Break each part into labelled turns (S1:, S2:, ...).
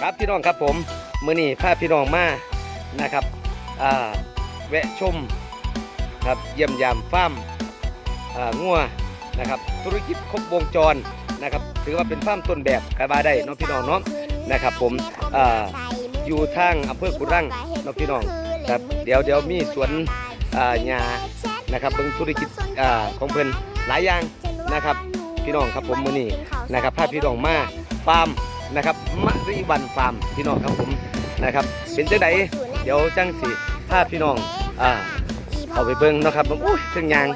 S1: ครับพี่น้องครับผมมื้อนี้พาพี่น้องมานะครับแวะชมครับเยี่ยมยามฟาร์มงัวนะครับธุรกิจครบวงจรนะครับถือว่าเป็นฟาร์มต้นแบบกบาได้น้องพี่น้องเนาะนะครับผมออยู่ทางอำเภอกุรังน้องพี่น้องครับเดี๋ยวเดี๋ยวมีสวนหญ้านะครับเบิ่งธุรกิจอของเพิ่นหลายอย่างนะครับพี่น้องครับผมมือนี้นะครับพาพี่น้องมาฟาร์ม นะครับมะริวันฟาร์มพี่น้องครับผมนะครับเป็นจังไดเดี๋ยวจังสิพาพี่น้องอ่าเอาไปเบิ่งเนาะครับผมอุ้ยเครื่องยาง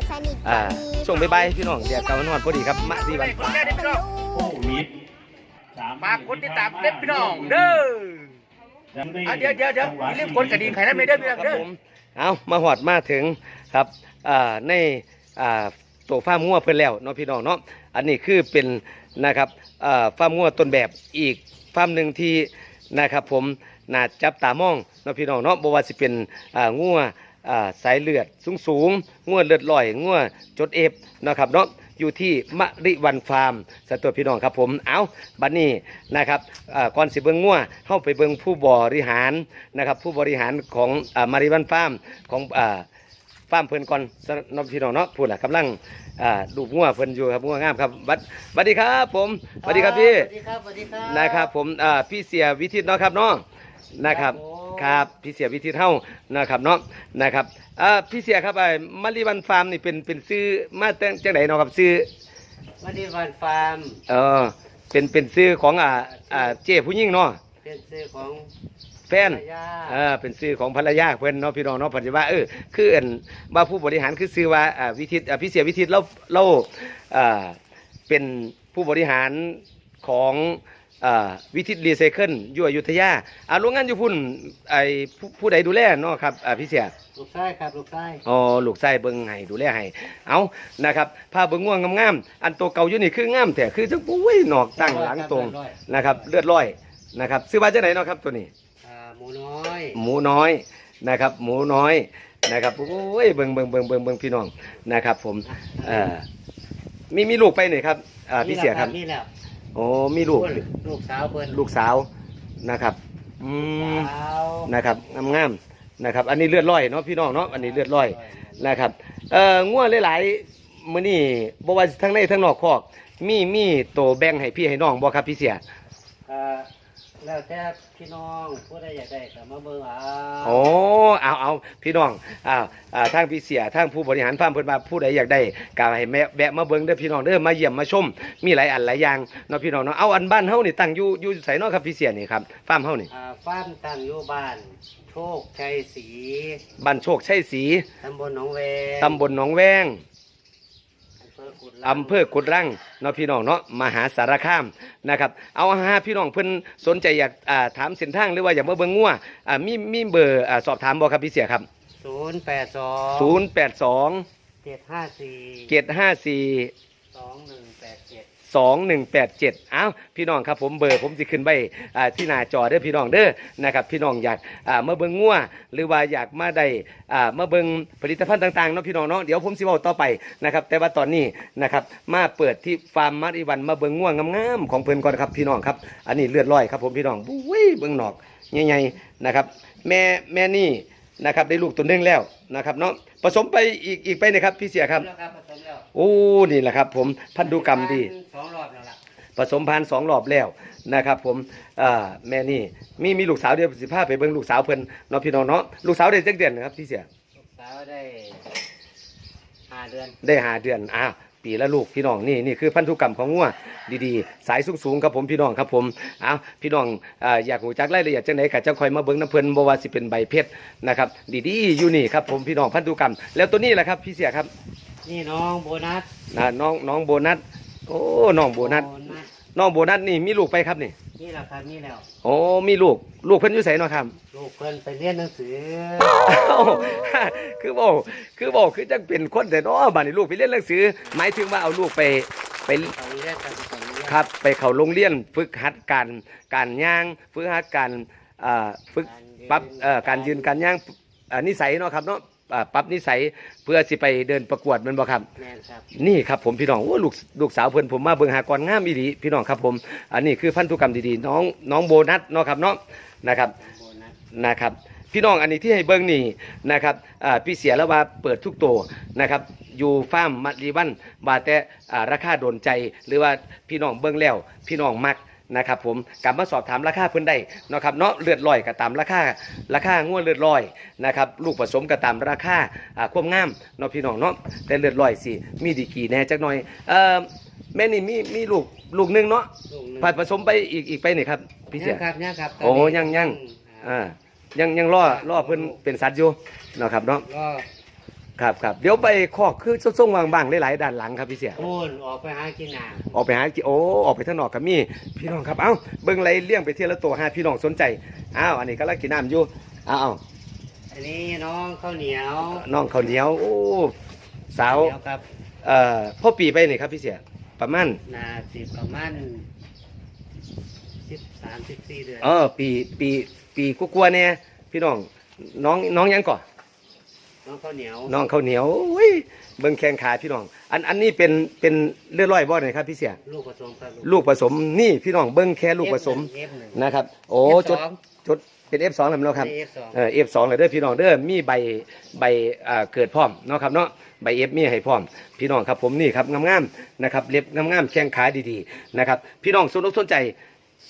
S1: อ่าช่วงบ่ายๆพี่น้องเดี๋ยวกำลังนอนพอดีครับมะริวันฟาร์ม
S2: โควิดสาม
S3: ฝากกดติดตามเด็ดพี่น้องเด้ออะเดี๋ยวเดี๋ยวเดี๋ยวอย่าลืมกดกระดิ่งให้นะไม่ได้พี่น้อง
S1: ครับ
S3: เด้อ
S1: ผมเอามาหอดมาถึงครับอ่าในอ่าตัวฟาร์มงัวเพิ่นแล้วเนาะพี่น้องเนาะอันนี้คือเป็นนะครับอ่า ฟาร์มงัวต้นแบบอีกฟาร์มหนึ่งที่นะครับผมน่าจับตามองเนาะพี่น้องเนาะบ่ว่าสิเป็นงัวสายเลือดสูงสูงงัวเลือดลอยงัวจดเอฟนะครับเนาะอยู่ที่มะริวันฟาร์มสตัวพี่น้องครับผมเอาบัดนนี้นะครับก่อนสิเบิ่งงัวเข้าไปเบิ่งผู้บริหารนะครับผู้บริหารของอ่ามะริวันฟาร์มของอ ฟาร์มเพิ่นก่อนสนองพี่น้องเนาะพูดล่ะกำลังอ่าดูงัวเพิ่นอยู่ครับงัวงามครับบัดสวัสดีครับ ผมสวัสดีครับพี่
S3: สวัสดีครับสวัสดีครับ
S1: นะครับ ผมอ่าพี่เสียวิทิตเนาะครับเนาะนะครับครับพี่เสียวิทิตเฮานะครับเนาะนะครับอ่าพี่เสียครับไอ้มาริวันฟาร์มนี่เป็นเป็นซื้อมาแต่งจังไดเนาะครับซื้อ
S3: มาดีวันฟาร์ม
S1: เออเป็นเป็นซื้อของอ่าอ่าเจ้ผู้หญิงเนาะ
S3: เป็นชื่อของ
S1: แฟน
S3: ภรรยา
S1: เออเป็นชื่อของภรรยาเพื่อนเนาะพี่น้องเนาะปัจจุบันเออคืออันว่าผู้บริหารคือชื่อว่าอ่าวิทิตอ่าพี่เสียวิทิตเราเราอ่าเป็นผู้บริหารของอ่าวิทิตรีไซเคิลอยู่อยุธยาอ่าโรงงานอยู่พุ่นไอผู้ผู้ใดดูแลเนาะครับอ่าพี่เสีย
S3: ลูกชายครับลูกชาย
S1: อ๋อลูกไส้เบิ่งให้ดูแลให้เอานะครับพาเบิ่งง่วงงามๆอันโตวเก่าอยู่นี่คืองามแต่คือจังปุ้ยหนอกตั้งหลังตรงนะครับเลือดร้อยนะครับซื้อมาจากไหนเนาะครับตัวนี้
S3: อ่าห มูน้อย
S1: หมูน้อยนะครับ หมูน้อยนะครับโอ้ยเบิ่งเบิ่งเบิ่งเบิ่งเบิ่งพี่น้องนะครับ ผมเอ่อมีมีลูกไปไหนครับอ่าพี่เสียครับ
S3: นี่แหละ
S1: โอ้มีลูก
S3: ลูกสาวเพิ่น
S1: ลูกสาวนะครับอืม
S3: สาว
S1: นะครับงามๆนะครับ อันนี้เลือดร้อยเนาะพี่น้องเนาะอันนี้เลือดร้อยนะครับเอ่อง่วหลายๆมื้อนี้บ่ว่าทั้งในทั้งนอกคอก มีมีโตแบ่งให้พี่ให้น้องบ่ครับพี่เสีย
S3: อ่า แล้วแต่พี่น้องผู้ใดอยากได้ก็มาเบิ่งเอา
S1: โอ้เอาเอาพี่น้องอ่าอ่าทางพี่เสียทางผู้บริหารฟาร์มเพิ่นว่าผู้ใดอยากได้ก็ให้แม่แวะมาเบิ่งเด้อพี่น้องเด้อมาเยี่ยมมาชม มีหลายอันหลายอย่างเนาะพี่น้องเนาะเอาอันบ้านเฮานี่ตั้งอยู่อยู่ไสเนาะครับพี่เสียนี่ครับฟาร์มเฮานี่
S3: อ่าฟาร์มตั้งอยู่บ้าน โชคชัยศรี
S1: บ้านโชคชัยศรี
S3: ตำบลหนองแวง
S1: ตำบลหนองแวง
S3: อำเภอกุดลัง
S1: อำเภอกุดรังเนาะพี่น้องเนาะมหาสารคามนะครับ เอาหาพี่น้องเพิ่นสนใจอยากอ่าถามเส้นทางหรือว่าอยากมาเบิ่งงัวอ่ามีมีเบอร์อ่าสอบถามบ่ครับพี่เสียครับ
S3: ศูนย์แปดสอง
S1: 082
S3: เจ็ดห้าสี่
S1: 754
S3: สองหนึ่งแปดเจ็ด
S1: สองหนึ่ง แปดเจ็ดอ้าวพี่น้องครับผมเบอร์ผมสิขึ้นไปที่หน้าจอเด้อพี่น้องเด้อนะครับพี่น้องอยากอ่ามาเบิ่งงัวหรือว่าอยากมาได้อ่ามาเบิ่งผลิตภัณฑ์ต่างๆเนาะพี่น้องเนาะเดี๋ยวผมสิเว้าต่อไปนะครับแต่ว่าตอนนี้นะครับมาเปิดที่ฟาร์มมัดอีวันมาเบิ่งงัวงามๆของเพิ่นก่อนครับพี่น้องครับอันนี้เลือดร้อยครับผมพี่น้องบุ้ยเบิ่งหนอกใหญ่ๆนะครับแม่แม่นี่ นะครับได้ลูกตัวหนึงแล้วนะครับเนาะผสมไปอีกอีกไปนะครับพี่เสียครับ
S3: แล้วครับผสมแล้ว
S1: โอ้นี่แหละครับ ผมพันธุกรรมดี
S3: สองรอบแล้วล่ะ
S1: ผสมพันธุ์สองรอบแล้วนะครับ ผมอ่าแม่นี่มีมีลูกสาวเดียวสิพาไปเบิ่งลูกสาวเพิ่นเนาะพี่น้องเนาะลูกสาวได้จักเดือนนะครับพี่เสีย
S3: ลูกสาวได้ห้าเดือน
S1: ได้หาเดือนอ้าว ปีละลูกพี่น้องนี่นี่คือพันธุกรรมของงัวดีๆ สายสูงๆครับผมพี่น้องครับผมอ้าวพี่น้องอ่าอยากรู้จักรายละเอียดจังไดก็จังคอยมาเบิ่งน้ำเพิ่นบ่ว่าสิเป็นใบเพชรนะครับดีๆอยู่นี่ครับผมพี่น้องพันธุกรรม แล้วตัวนี้แหละครับพี่เสียครับ
S3: นี่น้องโบนัส
S1: อ่าน้องน้องโบนัสโอ้น้องโบนัส น้องโบนัสนี่มีลูกไปครับนี่
S3: นี่แหละครับนี่แล้ว
S1: โอ้มีลูกลูกเพิ่นอยู่ไสเนาะครับ
S3: ลูกเพิ่นไปเรียนหนังสือ
S1: เอ้าคือบอกคือบอกคือจังเป็นคนแต่เนาะบ้านนี้ลูกไปเรียนหนังสือ หมายถึงว่าเอาลูกไปไป
S3: เขาเรียนกันเขาเรียน
S1: ครับ ไปเข้าโรงเรียนฝึกหัดการการย่างฝึกหัดการอ่าฝึกปรับเอ่อการยืนการย่างอ่านิสัยเนาะครับเนาะ อ่าปรับนิสัยเพื่อสิไปเดินประกวดแมันบ่ครับ
S3: แม่นครับ
S1: นี่ครับผมพี่น้องโอ้ลูกลูกสาวเพิ่นผมมาเบิ่งหากรงามอีหลีพี่น้องครับผม อันนี้คือพันธุกรรมดีๆน้องน้องโบนัสเนาะครับเนาะนะครับ
S3: โบนัส
S1: นะครับพี่น้องอันนี้ที่ให้เบิ่งนี่นะครับอ่าพี่เสียแล้วว่าเปิดทุกตัวนะครับอยู่ฟาร์มมัดรีวันบาแต่อ่าราคาโดนใจหรือว่าพี่น้องเบิ่งแล้ว พี่น้องมัก นะครับผมกลับมาสอบถามราคาเพิ่นได้เนาะครับเนาะเลือดลอยก็ตามราคาราคางวดเลือดลอยนะครับลูกผสมก็ตามราคาอ่าความงามเนาะพี่น้องเนาะแต่เลือดลอยสิมีดีกี่แหน่จักหน่อยเอ่อแม่นี่มีมีลูกลูกหนึงเนาะ
S3: ลูกหนึ่ง
S1: ผัดผสมไปอีกอีกไปนี่ครับพี่เสีย
S3: ยังครับยังครับ
S1: โอ้ยังยัง อ่ายังยังรอรอเพิ่นเป็นสัตว์อยู่เนาะครับเนาะ
S3: ก็
S1: ครับครับเดี๋ยวไปคอกคือส่งๆวางบางหลายๆด้านหลังครับพี่เสีย
S3: โอนออกไปหากินหนา
S1: ออกไปหาโอ้ออกไปทางนอกกับมีพี่น้องครับเอ้าเบิ่งไรเลี้ยงไปเที่ยวละตัวหาพี่น้องสนใจอ้าวอันนี้ก็ลักกินน้ำอยู่อ้าว
S3: อันนี้น้องข้าวเหนียว
S1: น้องข้าวเหนียวโอ้สาว
S3: ข้เหนียวครับ
S1: เอ่อพ่อปีไปนี่ครับพี่เสียประมาณ
S3: นาสิบประมาณสิบสามสิบสี่เดือน
S1: เออปีปีปีกลัวๆเนี่ยพี่น้องน้องน้องยังก่อน
S3: น้องข้าวเหนียว
S1: น้องข้าวเหนียวโอ้ยเบิ่งแข้งขาพี่น้อง อันอันนี้เป็นเป็นเลือดร้อยบ่เนี่ยครับพี่เสีย
S3: ลูกผสมครับ
S1: ลูกผสมนี่พี่น้องเบิ้งแค่ลูกผสม
S3: เอฟหนึ่ง
S1: นะครับ โอ้
S3: F2
S1: จดจดเป็น F2 แล้วมั้งครับ
S3: เอฟสอง
S1: เออ F2 เลยเด้อพี่น้องเด้อมีใบใบอ่าเกิดพร้อมเนาะครับเนาะใบ F มีให้พร้อม พี่น้องครับผมนี่ครับงามๆนะครับเล็บงามๆแข้งขาดีๆนะครับพี่น้องสนอกสนใจ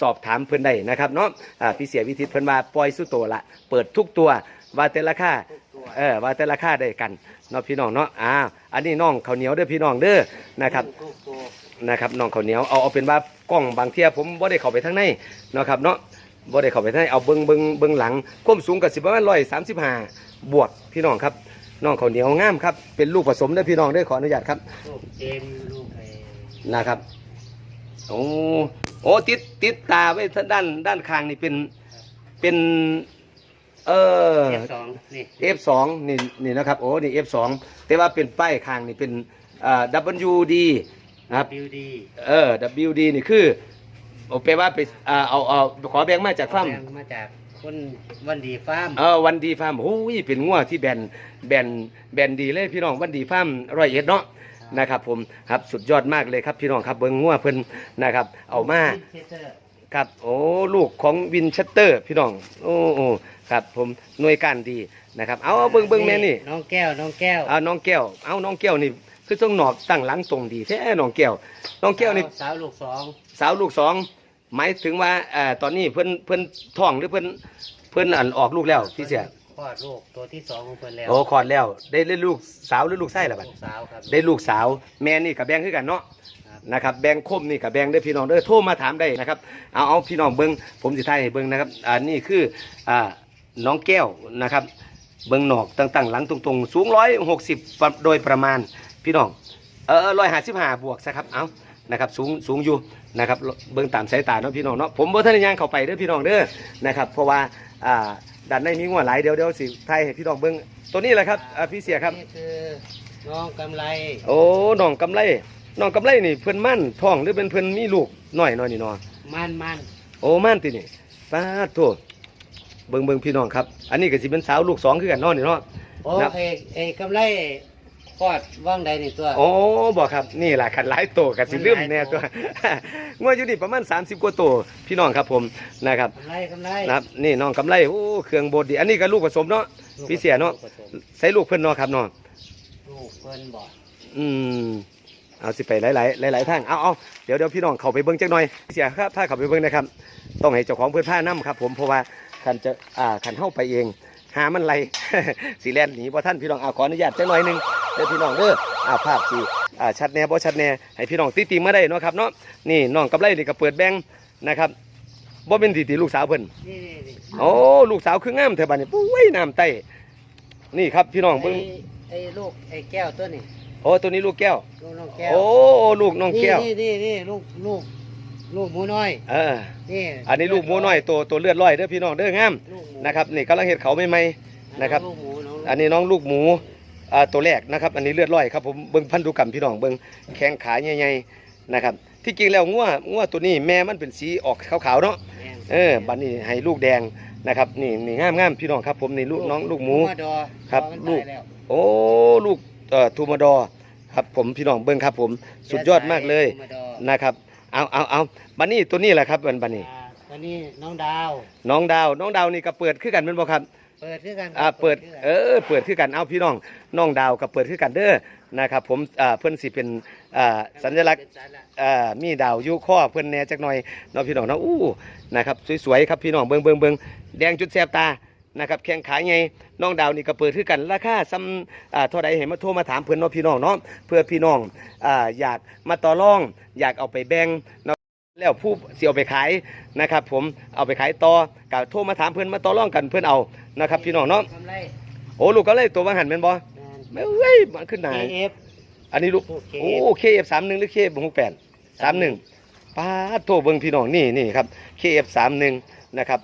S1: สอบถามเพิ่นได้นะครับเนาะอ่าพี่เสียวิทิตเพิ่นว่าปล่อยสู้ตัวละเปิดทุกตัวว่าแต่ราคา
S3: ทุกตัว
S1: เออว่าแต่ราคาได้กันเนาะพี่น้องเนาะอ่าอันนี้น้องข้าวเหนียวเด้อพี่น้องเด้อนะครับ
S3: ทุกตัว
S1: นะครับน้องข้าวเหนียวเอาเอาเป็นว่ากล้องบางเที่ยผมบ่ได้เข้าไปทางในเนาะครับเนาะบ่ได้เข้าไปทางในเอาเบิ่งเบิ่งเบิ่งหลังความสูงก็สิประมาณ135บวกพี่น้องครับน้องข้าวเหนียวงามครับเป็นลูกผสมเด้อพี่น้องเด้อขออนุญาตครับ
S3: ลูกเจมส์ลูกไอ้
S1: นะครับโอ้โอ้ติดติดตาไว้ทางด้านด้านข้างนี่เป็นเป็น เออ
S3: เอฟสองนี่
S1: F2 นี่นี่นะครับโอ้นี่ F2 แต่ว่าเป็นป้ายข้างนี่เป็นอ่า WD นะครับ
S3: บิวดี
S1: เออ WD นี่คือโอแปลว่าไปอ่าเอาเอาขอแบงค์มาจากฟาร์ม
S3: มาจากคนวันดีฟาร์ม
S1: เออวันดีฟาร์มโอ้ยเป็นงัวที่แบนแบนแบนดีเลยพี่น้องวันดีฟาร์มร้อยเอ็ดเนาะนะครับผมครับสุดยอดมากเลยครับพี่น้องครับเบิ้งงัวเพิ่นนะครับ เอามา
S3: เทเตอร์
S1: ครับโอ้ลูกของวินชัตเตอร์ พี่น้อง โอ้โอ้ ครับผมหน่วยการดีนะครับ เอาเอาเบิ้งเบิ้งแม่นี่
S3: น้องแก้วน้องแก้ว
S1: เอาน้องแก้ว เอาน้องแก้วนี่ คือต้องหนอกตั้งหลังตรงดีแท้น้องแก้ว น้องแก้วนี่
S3: สาวลูกสอง
S1: สาวลูกสองหมายถึงว่าเอ่อตอนนี้เพิ่นเพิ่นท้องหรือเพิ่นเพิ่นอันออกลูกแล้วพี่เสีย
S3: คลอดลูกตัวที่สองของเพิ่นแล้ว
S1: โอ้คลอดแล้ว ได้เล่นลูกสาวหรือลูกไส้ล่ะบัด
S3: ลูกสาวครับ
S1: ได้ลูกสาวแม่นี่กับแบงคือกันเนาะ
S3: ครับ
S1: นะครับแบงคมนี่กับแบงเด้อพี่น้องเด้อโทรมาถามได้นะครับเอาเอาพี่น้องเบิ่งผมสิทายให้เบิ่งนะครับอ่านี่คืออ่า น้องแก้วนะครับเบิ่งหนอกตั้งๆ หลังตรงๆ สูง160โดยประมาณพี่น้องเออ155บวกซะครับเอานะครับสูงสูงอยู่นะครับเบิ่งตามสายตาเนาะพี่น้องเนาะผมบ่ทันได้ย่างเข้าไปเด้อพี่น้องเด้อนะครับเพราะว่าอ่าด้านในมีงัวหลายเดี๋ยวเดี๋ยวสิทายให้พี่น้องเบิ่งตัวนี้แหละครับอ่าพี่เสียครับ
S3: นี่คือน้องกำไร
S1: โอ้น้องกำไรน้องกำไรนี่เพิ่นมั่นท้องหรือเป็นเพิ่นมีลูกน้อยน้อยนี่เนาะ
S3: มันมัน
S1: โอ้มั่นตินี่ป้าดโต เบิ่งเบิ่งพี่น้องครับ อันนี้ก็สิเป็นสาวลูกสองคือกันเนาะนี่เนาะ
S3: โอ้
S1: ครับ
S3: เอกเอกกำไรคลอดว่างใดนี่ตัว
S1: โอ้บอกครับนี่ล่ะขันหลายโตก็สิลืมแน่ตัว งวดอยู่นี่ประมาณ 30 กว่าโตพี่น้องครับผมนะครับ
S3: กำไรกำไร
S1: นะครับนี่น้องกำไรโอ้เครื่องบดดีอันนี้ก็ลูกผสมเนาะ พี่เสียเนาะ
S3: ลูกผสม
S1: ใส่ลูกเพิ่นเนาะครับเนาะ
S3: ลูกเพิ่นบอก
S1: อืมเอาสิไปหลายๆหลายๆทางเอาเอาเดี๋ยวเดี๋ยวพี่น้องเข้าไปเบิ่งจักหน่อยเสียครับถ้าเข้าไปเบิ่งนะครับต้องให้เจ้าของเพื่อนผ้านํครับ ผมเพราะว่า คันจะอ่าคันเข้าไปเอง หามันไรสีแลนหนีบ่ท่านพี่น้องเอาขออนุญาตจักหน่อยหนึงเด้อพี่น้องเด้ออ่าภาพสิอ่าชัดแน่บ่ชัดแน่ให้พี่น้องติติมาได้เนาะครับเนาะนี่น้องกำไรนี่ก็เปิดแบงค์นะครับบ่เป็นติติลูกสาวเพิ่น
S3: นี่นี่นี่
S1: โอ้ลูกสาวคืองามแท้บัดนี้ปุ้ยน้ำไต้นี่ครับพี่น้องเบิ่ง
S3: ไอ้ไอ้ลูกไอ้แก้วตัวนี้
S1: โอ้ตัวนี้ลูกแก้ว
S3: ลูกน้องแก้ว
S1: โอ้ลูกน้องแก้ว
S3: นี่นี่นี่ลูกลูก ลูกหมูน้อย
S1: เออ
S3: นี่
S1: อันนี้ลูกหมูน้อยตัวตัวเลือดร้อยเด้อพี่น้องเด้องาม
S3: ลูกหมู
S1: นะครับนี่กำลังเห็ดเขาใหม่ๆนะครับ
S3: ลูกหมูน้อง
S1: อันนี้น้องลูกหมูอ่าตัวแรกนะครับ อันนี้เลือดร้อยครับผมเบิ้งพันธุกรรมพี่น้องเบิ้งแข้งขาใหญ่ๆนะครับ ที่จริงแล้วงัวงัวตัวนี้แม่มันเป็นสีออกขาวๆเนาะ
S3: แม่น
S1: เเออบัดนี้ให้ลูกแดงนะครับนี่นี่งามงามพี่น้องครับ ผมนี่ลูกน้องลูกหมู
S3: มาดอ
S1: ครับ
S3: มัน
S1: ลูก
S3: ตายแล้ว
S1: โอ้ลูกเอ่อทูมาดอร์ครับผมพี่น้องเบิ้งครับผมสุดยอดมากเลย
S3: มาดอ
S1: นะครับ เอาเอาเอาบัดนี้ตัวนี้แหละครับบัดบัดนี้
S3: อ่าตอนนี้น้องดาว
S1: น้องดาว น้องดาวนี่ก็เปิดคือกันเป็นบ่ครับ
S3: เปิดคือกันครับ
S1: อ่าเปิด
S3: คือกัน
S1: เออเปิดคือกันเอาพี่น้องน้องดาวก็เปิดคือกันเด้อนะครับผมอ่าเพิ่นสิเป็นอ่าสัญลักษณ์
S3: เป็นสัญลักษณ์
S1: อ่ามีดาวอยู่ข้อเพิ่นแหน่จักหน่อยเนาะพี่น้องเนาะอู้นะครับสวยๆครับพี่น้องเบิ่งเบิ่งเบิ่งแดงจุดแสบตา นะครับแข้งขาใหญ่น้องดาวนี่ก็เปิดคือกันราคาซ้ำอ่าเท่าใดเห็นมาโทรมาถามเพิ่นเนาะพี่น้องเนาะเพื่อพี่น้องอ่าอยากมาต่อรอง อยากเอาไปแบ่งเนาะแล้วผู้สิเอาไปขายนะครับ ผมเอาไปขายต่อก็โทรมาถามเพิ่นมาต่อรองกันเพิ่นเอานะครับ พี่น้องเนาะ
S3: กำไร
S1: โอ้ลูกก็เลยตัวบางหันแม่นบ่
S3: แมน
S1: ไม่เอ้ยมันขึ้นหนา
S3: KF
S1: อันนี้ลูก
S3: ลูก KF
S1: โอ้เคเอฟสามหนึ่งหรือเคเอฟหกแปดสามหนึ่งป้าดโทเบิ่งพี่น้องนี่นี่ครับเคเอฟสามหนึ่งนะครับ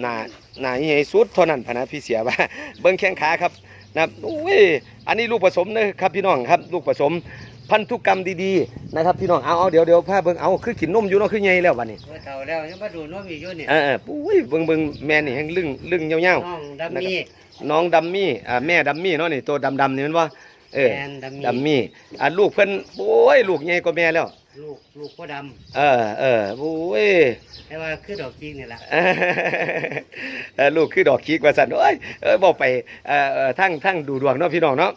S1: หนาหนาใหญ่สุดเท่านั้นพะนะพี่เสียว่าเบิ่งแข้งขาครับนะครับโอ้ยอันนี้ลูกผสมนะครับพี่น้องครับ ลูกผสมพันธุกรรมดีๆนะครับพี่น้องเอาเอาเดี๋ยวเดี๋ยวพาเบิ่งเอาคือกินนมอยู่เนาะคือใหญ่แล้วบัดนี้
S3: เมื่อเท่าแล้วยังมาดูน้องมีอยู่เนี่ย
S1: เออเออปุ้ยเบิ่งเบิ่งแม่นี่แห่งลึงลึงยาว
S3: น้องดำมี
S1: ๆน้องดัมมี่อ่าแม่ดัมมี่เนาะนี่ตัวดำๆนี่แมันว่าเออ
S3: แมนดำมี
S1: ดัมมี่อะลูกเพิ่นโอ้ยลูกใหญ่กว่าแม่แล้ว
S3: ลูกลูกพ่อด
S1: เออเออโอ้ยำ
S3: แต่ว่าคือดอกจริงนี่แหละ
S1: เออลูกคือดอกคีกว่าสันโอ้ยเออบอกไปเอ่อเอ่อทั้งทั้งดูดวงเนาะพี่น้องเนาะ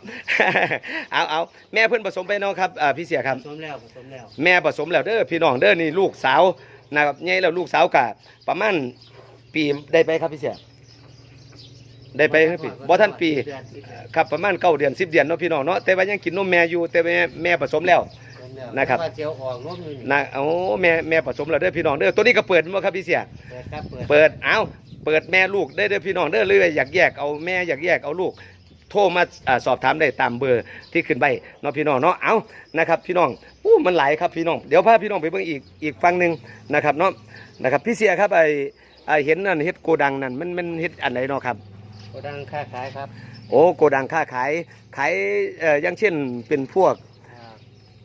S1: เอาเอาแม่เพิ่นผสมไปเนาะครับอ่าพี่เสียค
S3: ผ
S1: รับ
S3: สมแล้วผสมแล้ว
S1: แม่ผสมแล้วเด้อพี่น้องเด้อนี่ลูกสาวนะครับใหญ่แล้วลูกสาวกะประมาณปีได้ไปครับพี่เสียได้ไปครับปีบ่ทันปี
S3: เดือนสิบเดือน
S1: ครับประมาณเก้าเดือนสิบเดือนเนาะพี่น้องเนาะแต่ว่ายังกินนมแม่อยู่แต่แม่แม่ผสมแล้ว
S3: ผสมแล้ว
S1: นะครับ
S3: แต่ว่าเจียวออกน้องอยู่นี่
S1: นะโอ้แม่แม่ผสมแล้วเด้อพี่น้องเด้อตัวนี้ก็เปิดมั้ครับพี่เสีย
S3: เปิดครับเปิด
S1: เปิดเอาเปิดแม่ลูกได้เด้อพี่น้องเด้อเลยอยากแยกเอาแม่อยากแยกเอาลูก โทรมาอ่าสอบถามได้ตามเบอร์ที่ขึ้นไปเนาะพี่น้องเนาะเอานะครับพี่น้องอู้มันหลายครับพี่น้องเดี๋ยวพาพี่น้องไปเบิ่งอีกอีกฝั่งหนึ่งนะครับเนาะนะครับพี่เสียครับไอไอเห็นนั่นเฮ็ดโกดังนั่นมันมันเฮ็ดอันไหนเนาะครับ
S3: โกดังค้าขายครับ
S1: โอ้โกดังค้าขายขายเอ่ออย่างเช่นเป็นพวก
S3: อ่าโ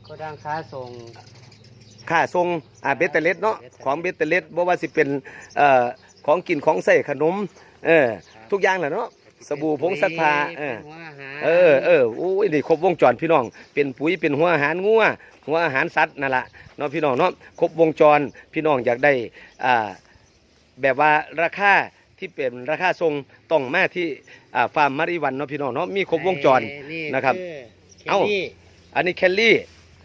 S3: กดังค้าส่ง
S1: ค่าทรงอ่าเบตเตอร์เล็ดเนาะของเบตเตอร์เล็ดบ่ว่าสิเป็นเอ่อของกินของใส่ขนมเออทุกอย่างแหละเนาะสบู่ผงซักผ้าเออ
S3: เป็นหัวอาหาร
S1: เออเออโอ้ยนี่ครบวงจรพี่น้อง เป็นปุ๋ยเป็นหัวอาหารงัวหัวอาหารสัตว์นั่นแหละเนาะพี่น้องเนาะครบวงจรพี่น้องอยากได้อ่าแบบว่าราคาที่เป็นราคาทรงต้องมาที่อ่าฟาร์มมาริวันเนาะพี่น้องเนาะมีครบวงจร นะครับ
S3: อ
S1: เอ้า
S3: เคลลี่
S1: อันนี้แคลรี่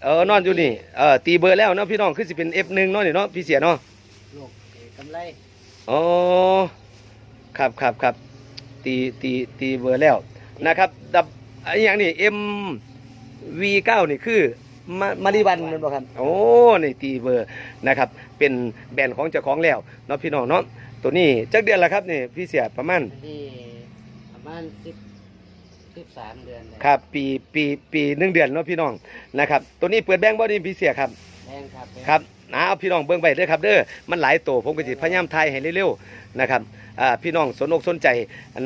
S1: เออนอนอยู่นี่เออตีเบอร์แล้วเนาะพี่น้องคือสิเป็น F1 เนาะนี่เนาะพี่เสียเนาะ
S3: ลูกเอ่อกำไร
S1: อ๋อครับครับครับตีตีตีเบอร์แล้วนะครับดับอันอย่างนี้ M V9 นี่คือมามาริวันแมันบ่ครับโอ้นี่ตีเบอร์นะครับ เป็นแบรนด์ของเจ้าของแล้วเนาะพี่น้องเนาะตัวนี้จักเดือนละครับนี่พี่เสียประมาณ
S3: อันนี้ประมาณสิบ สิบสามเดือนเลย
S1: ครับ ปีปีปีหนึ่งเดือนเนาะพี่น้องนะครับตัวนี้เปิดแบงค์บ่นี่พี่เสียครับ
S3: แพงครับแพง
S1: ครับนะเอาพี่น้องเบิ่งไปเด้อครับเด้อมันหลายตัวผมก็สิพยายามทายให้เร็วๆนะครับอ่าพี่น้องสนอกสนใจ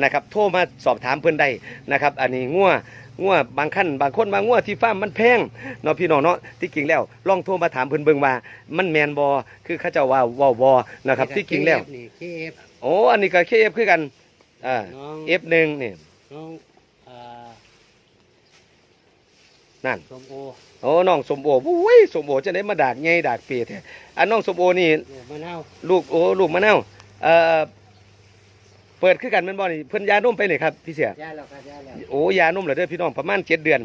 S1: นะครับโทรมาสอบถามเพิ่นได้นะครับ อันนี้งัวงัวบางขั้นบางคนบางงัวที่ฟาร์มมันแพงเนาะพี่น้องเนาะที่จริงแล้วลองโทรมาถามเพิ่นเบิ่งว่ามันแมนบอคือเขาเจ้าว่าเว้าบอนะครับที่จริงแล้ว
S3: นี่เคฟ
S1: โอ้อันนี้ก็เคฟคือกันอ่า
S3: น้อง
S1: F1 นี่
S3: น้องอ่า
S1: นั่น
S3: สมโอ
S1: โอ้น้องสมโออุ้ยสมโอจะได้มาดากใหญ่ดากเปียแท้อันน้องสมโอนี่
S3: ลูกมะนาว
S1: ลูกโอ้ลูกมะนาวเอ่อเปิดคือกันแมันบ่นี่เพิ่นยานุ่มไปนี่ครับพี่เสีย
S3: ย่าแล้วครับย่าแล้ว
S1: โอ้ยานุ่มแล้วเด้อพี่น้องประมาณ7เดือน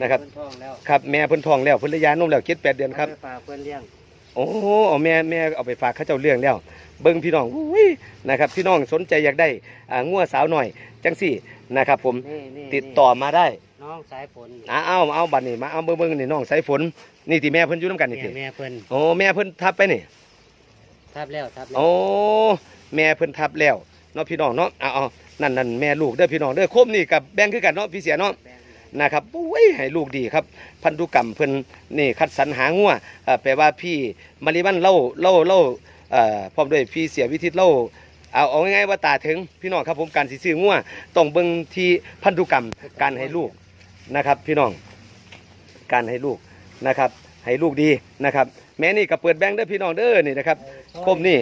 S1: นะครับ
S3: เพิ่นท้องแล้ว
S1: ครับแม่เพิ่นท้องแล้วเพิ่นเลยยานุ่มแล้ว7 8เดือนครับา
S3: ไปฝากเพิ่นเลี้ยง
S1: โอ้เอาแม่แม่เอาไปฝากเขาเจ้าเลี้ยงแล้ว เบิ่งพี่น้องอุ้ยนะครับพี่น้องสนใจอยากได้อ่างัวสาวหน่อยจังสี่ นะครับผม
S3: นี่นี่
S1: ติดต่อมาได้
S3: น้องสายฝน
S1: อ่าเอาเอาบัดนี้มาเอาเบิ่งเบิ่งนี่น้องสายฝนนี่ที่แม่เพิ่นอยู่นํกันนี่
S3: แม่
S1: ติ
S3: แม่เพิ่น
S1: โอ้แม่เพิ่นทับไปนี่
S3: ทับแล้วทับแล้ว
S1: โอ้แม่เพิ่นทับแล้วเนาะพี่น้องเนาะเอาเอานั่นนั่นแม่ลูกเด้อพี่น้องเด้อคมนี่กับแบ่งคือกันเนาะพี่เสียเนาะ
S3: แปลง
S1: นะครับโอ้ยให้ลูกดีครับ พันธุกรรมเพิ่นนี่คัดสรรหางัวเอ่อแปลว่าพี่มาริวันเล่าเล่าเล่าเอ่อพร้อมด้วยพี่เสียวิทิตเล่า เอาเอาง่ายๆว่าตาถึงพี่น้องครับผมการสิซื้องัวต้องเบิ่งที่พันธุกรรมการให้ลูกนะครับ พี่น้องการให้ลูกนะครับ ให้ลูกดีนะครับ แม่นี่ก็เปิดแบงค์เด้อพี่น้องเด้อนี่นะครับคมนี่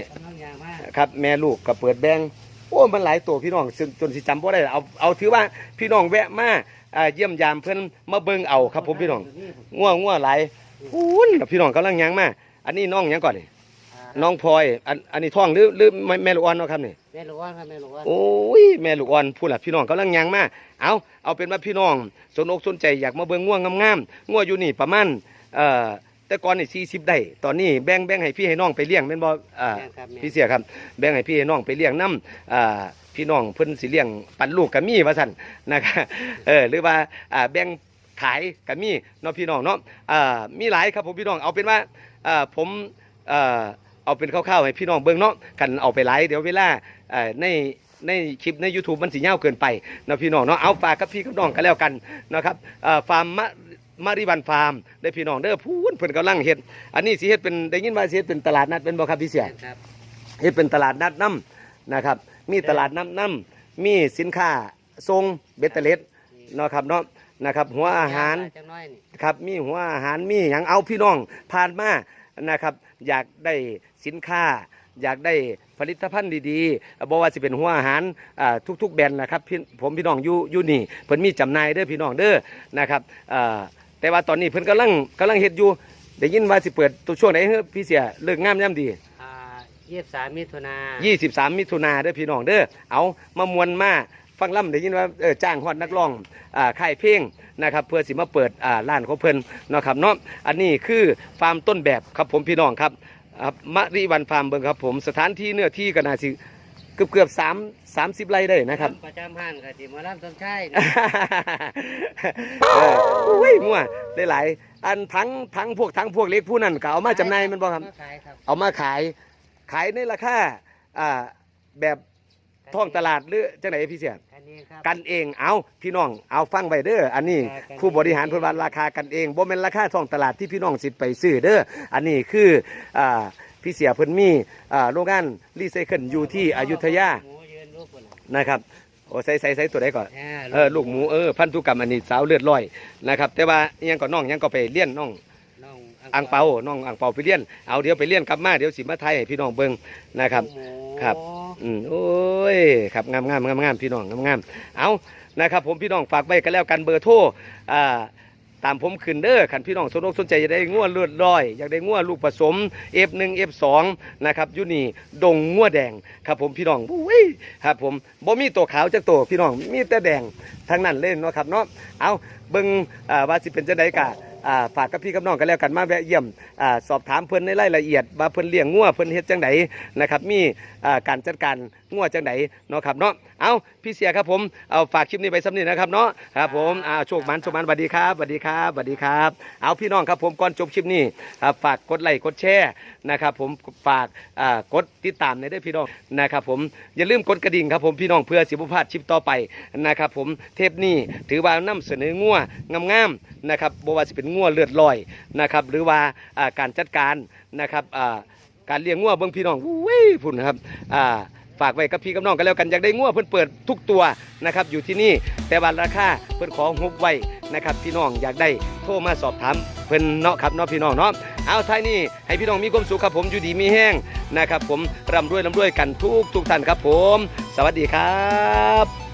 S1: ครับแม่ลูกก็เปิดแบงค์โอ้มันหลายตัวพี่น้องจนจนสิจำบ่ได้เอาเอาถือว่าพี่น้องแวะมาเยี่ยมยามเพิ่อนมาเบิ่งเอาครับผมพี่น้องง่วง่วหลายอุ้นพี่น้องกำลังยังมาอันนี้น้องยังก่อนนี่ น้องพลอย อันอันนี้ท้องหรือหรือแม่แม่ลูกอ่อนเนาะครับนี่
S4: แม่ลูกอ่อนครับแม่ลูกอ่อน
S1: โอ้ยแม่ลูกอ่อนพูดล่ะพี่น้องกำลังยังมาเอาเอาเป็นว่าพี่น้องสนอกสนใจอยากมาเบิ่งง่วงงามๆง่วอยู่นี่ประมาณเอ่อแต่ก่อนนี่40ได้ ตอนนี้แบ่งแบ่งให้พี่ให้น้องไปเลี้ยงแม่นบ่อ่า
S4: แม่ครับแม่
S1: พี่เสียครับ แบ่งให้พี่ให้น้องไปเลี้ยงน้ำอ่าพี่น้องเพิ่นสิเลี้ยงปันลูกก็มีว่าซั่นนะครับเออหรือว่าอ่าแบ่งขายก็มีเนาะพี่น้องเนาะอ่ามีหลายครับผมพี่น้องเอาเป็นว่าอ่าผมอ่า เอาเป็นคร่าวๆให้พี่น้องเบิ่งเนาะกันเอาไปหลายเดี๋ยวเวลาอ่าในในคลิปใน YouTube มันสิยาวเกินไปเนาะพี่น้องเนาะเอาฝากกับพี่กับน้องกันแล้วกันนะครับอ่าฟาร์มมะมาริวันฟาร์มได้อพี่น้องเด้อพูนเพิ่นกำลังเฮ็ดอันนี้สิเฮ็ดเป็นได้ยินว่าสิเฮ็ดเป็นตลาดนัดเป็นบ่ครับพี่เสีย
S4: แม่ครับ
S1: เฮ็ดเป็นตลาดนัดน้ำนะครับ มีตลาดน้ำน้ำมีสินค้าทรงเบตเตอร์เลสเนาะครับเนาะนะครับหัวอาหาร
S4: จังน้อยนี่
S1: ครับมีหัวอาหารมีอย่างเอาพี่น้องผ่านมา นะครับ อยากได้สินค้า อยากได้ผลิตภัณฑ์ดีๆบอกว่าสิเป็นหัวอาหารอ่าทุกๆ แบรนด์นะครับพี่ผมพี่น้องอยู่อยู่นี่เพิ่นมีจำหน่ายเด้อพี่น้องเด้อนะครับอ่าแต่ว่าตอนนี้เพิ่นกำลังกำลังเฮ็ดอยู่ได้ยินว่าสิเปิดตัวช่วงไหนเฮ้อพี่เสียเลิกงามย่ำดี
S4: อ่ายี่สิบสามมิถุนา
S1: 23มิถุนาเด้อพี่น้องเด้อเอามามวนมา ฟังล่ำได้ยินว่าเออจ้างฮอดนักร้องอ่าค่ายเพลงนะครับเพื่อสิมาเปิดอ่าร้านของเพิ่นเนาะครับเนาะอันนี้คือฟาร์มต้นแบบครับผมพี่น้องครับอ่ามะริวันฟาร์มเบิ่งครับผมสถานที่เนื้อที่ก็น่าสิเกือบเกือบสามสามสิบไร่ได้นะครับ
S4: ประจำห้างกับที่หมอลำสมชาย
S1: เอออุ้ยมั่วได้หลายอันทั้งทั้งพวกทั้งพวกเล็กผู้นั้นก็เอามาจำหน่ายแมันบ่ครับ
S4: มาขายครับ
S1: เอามาขายขายในราคาอ่าแบบ ท้องตลาดหรือจังไหนพี่เสีย
S4: กันเองครับ
S1: กันเองเอาพี่น้องเอาฟังไว้เด้ออันนี้
S4: กันเอง
S1: ผู้บริหารเพิ่นว่าราคากันเองบ่แม่นราคาท้องตลาดที่พี่น้องสิไปซื้อเด้ออันนี้คืออ่าพี่เสียเพิ่นมีอ่าโรงงานรีไซเคิลอยู่ที่อยุธยา
S4: หมูยืนลูกคนน่ะ
S1: นะครับโอ้ใส่ใส่ใส่ตัวใดก่อน
S4: อ่า
S1: เออลูกหมูเออพันธุกรรมอันนี้สาวเลือดลอยนะครับแต่ว่าอิหยังก็น้องอิหยังก็ไปเลี้ยนน้อง
S4: น้อง
S1: อังเปาน้องอังเปาไปเลี้ยนเอาเดี๋ยวไปเลี้ยนกลับมาเดี๋ยวสิมาไทยให้พี่น้องเบิ่งนะครับ
S4: หมู
S1: ครับ อืมโอ้ยครับงามงามงามงามพี่น้องงามงามเอานะครับ ผมพี่น้องฝากไว้กันแล้วกันเบอร์โทรอ่าตามผมขึ้นเด้อขันพี่น้องสนอกสนใจจะได้ง่วเลือดร้อย อยากได้ง่วลูกผสม F1 F2 นะครับยูนี่ดงง่วแดงครับผมพี่น้องอุ้ยครับผมบ่มีตัวขาวจากตัวพี่น้องมีแต่แดงทั้งนั้นเล่นเนาะครับเนาะเอาเบิ่งอ่าว่าสิเป็นจังไดกะอ่า ฝากกับพี่กับน้องกันแล้วกันมาแวะเยี่ยมอสอบถามเพื่อนในรายละเอียดว่าเพื่อนเลี้ยงง่วเพื่อนเฮ็ดจังไดนะครับมีการจัดการง่วจังไหนเนาะครับเนาะเอาพี่เสียครับผมเอาฝากคลิปนี้ไปสำเนีนะครับเนาะครับผมอ่าโชคมันโชคมันสวัสดีครับสวัสดีครับสวัสดีครับ เอาพี่น้องครับผมก่อนจบคลิปนี้อ่าฝากกดไลค์กดแชร์นะครับผมฝากอ่ากดติดตามในด้วยพี่น้องนะครับผมอย่าลืมกดกระดิ่งครับผมพี่น้องเพื่อสิบพลาดคลิปต่อไปนะครับผมเทปนี้ถือว่านำเสนอง่วงามๆนะครับบ่ว่าสิเป็นง่วเลือดลอยนะครับหรือว่าอ่าการจัดการนะครับอ่าการเลี้ยงงัวเบิ่งพี่น้องอุ้ยพุ่นนะครับอ่า ฝากไว้กับพี่กับน้องกันแล้วกันอยากได้งัวเพิ่นเปิดทุกตัวนะครับอยู่ที่นี่แต่ว่าราคาเพิ่นของุบไว้นะครับพี่น้องอยากได้โทรมาสอบถามเพิ่นเนาะครับเนาะพี่น้องเนาะเอาท้ายนี้ให้พี่น้องมีความสุขครับผมอยู่ดีมีแห้งนะครับผมร่ำรวยร่ำรวยกันทุกทุกท่านครับผม สวัสดีครับ